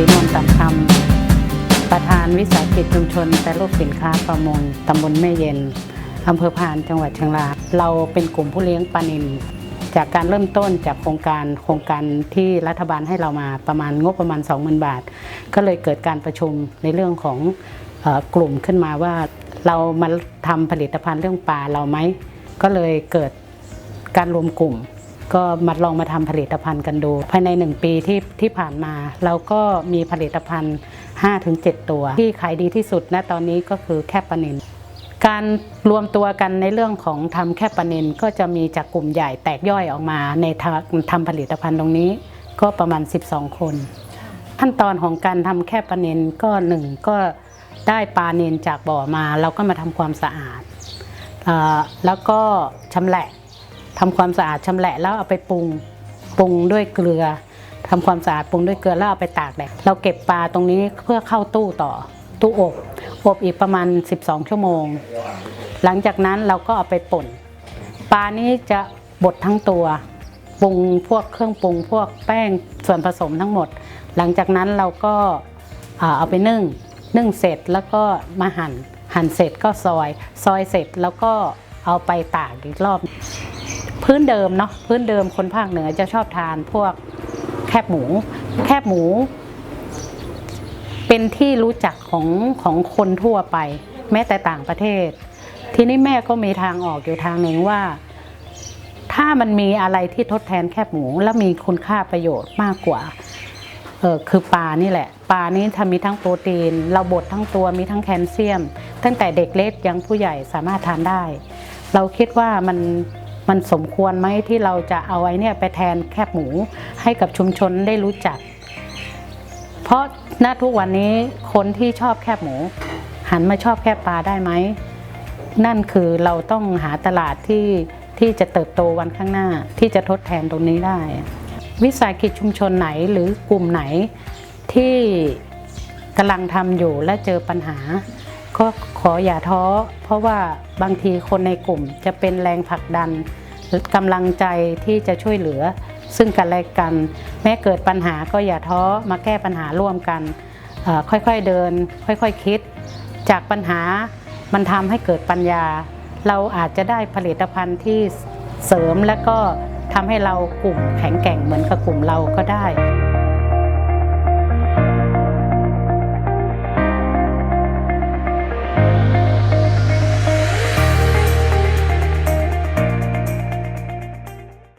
สัมคำประธานวิสาหกิจชุมชนแต่รูปสินค้าประมงตำบลแม่เย็นอำเภอพานจังหวัดเชียงรายเราเป็นกลุ่มผู้เลี้ยงปลานิลจากการเริ่มต้นจากโครงการโครงการที่รัฐบาลให้เรามาประมาณงบประมาณ 20,000 บาท ก็เลยเกิดการประชุมในเรื่องของอกลุ่มขึ้นมาว่าเรามาทำผลิตภัณฑ์เรื่องปลาเราไหมก็เลยเกิดการรวมกลุ่ม ก็มาลองมาทำผลิตภัณฑ์กันดู ภายใน 1 ปีที่ที่ผ่านมา เราก็มีผลิตภัณฑ์ 5-7 ตัว ที่ขายดีที่สุดณตอนนี้ก็คือแคบปานินการรวมตัวกันในเรื่องของทำแคบปานินก็จะมีจากกลุ่มใหญ่แตกย่อยออกมาในทางทำผลิตภัณฑ์ตรงนี้ ก็ประมาณ 12 คน ขั้นตอนของการทำแคบปานินก็หนึ่งก็ได้ปลาเนนจากบ่อมา เราก็มาทำความสะอาดอ่าแล้วก็ชำแหละ ทำความสะอาดชำแหละแล้วเอาไปปรุงปรุงด้วยเกลือทำความสะอาดปรุงด้วยเกลือแล้วเอาไปตากแดดเราเก็บปลาตรงนี้เพื่อเข้าตู้ต่อตู้อบอบอีกประมาณ 12 ชั่วโมง หลังจากนั้นเราก็เอาไปป่น ปลานี้จะบดทั้งตัวปรุงพวกเครื่องปรุงพวกแป้งส่วนผสมทั้งหมด หลังจากนั้นเราก็เอาไปนึ่งนึ่งเสร็จแล้วก็มาหัน่น หั่นเสร็จก็ซอย ซอยเสร็จแล้วก็เอาไปตากอีกรอบ พื้นเดิมเนาะพื้นเดิมคนภาคเหนือจะชอบทานพวกแคบหมู แคบหมู เป็นที่รู้จักของของคนทั่วไป แม้แต่ต่างประเทศ ทีนี้แม่ก็มีทางออกอยู่ทางหนึ่งว่า ถ้ามันมีอะไรที่ทดแทนแคบหมู แล้วมีคุณค่าประโยชน์มากกว่าเออคือปลานี่แหละปลานี้ถ้ามีทั้งโปรตีน เราบดทั้งตัวมีทั้งแคลเซียม ตั้งแต่เด็กเล็กยังผู้ใหญ่สามารถทานได้ เราคิดว่ามัน มันสมควรไหมที่เราจะเอาไอ้นี่ไปแทนแคบหมูให้กับชุมชนได้รู้จัก เพราะณทุกวันนี้คนที่ชอบแคบหมู หันมาชอบแคบปลาได้ไหม นั่นคือเราต้องหาตลาดที่ที่จะเติบโตวันข้างหน้าที่จะทดแทนตรงนี้ได้ วิสาหกิจชุมชนไหนหรือกลุ่มไหนที่กำลังทำอยู่และเจอปัญหา ก็ขออย่าท้อ เพราะว่าบางทีคนในกลุ่มจะเป็นแรงผลักดันกำลังใจที่จะช่วยเหลือ ซึ่งกันและกัน แม้เกิดปัญหาก็อย่าท้อมาแก้ปัญหาร่วมกัน ค่อยๆเดิน ค่อยๆคิด จากปัญหามันทำให้เกิดปัญญา เราอาจจะได้ผลิตภัณฑ์ที่เสริมและก็ทำให้เรากลุ่มแข็งแกร่งเหมือนกับกลุ่มเราก็ได้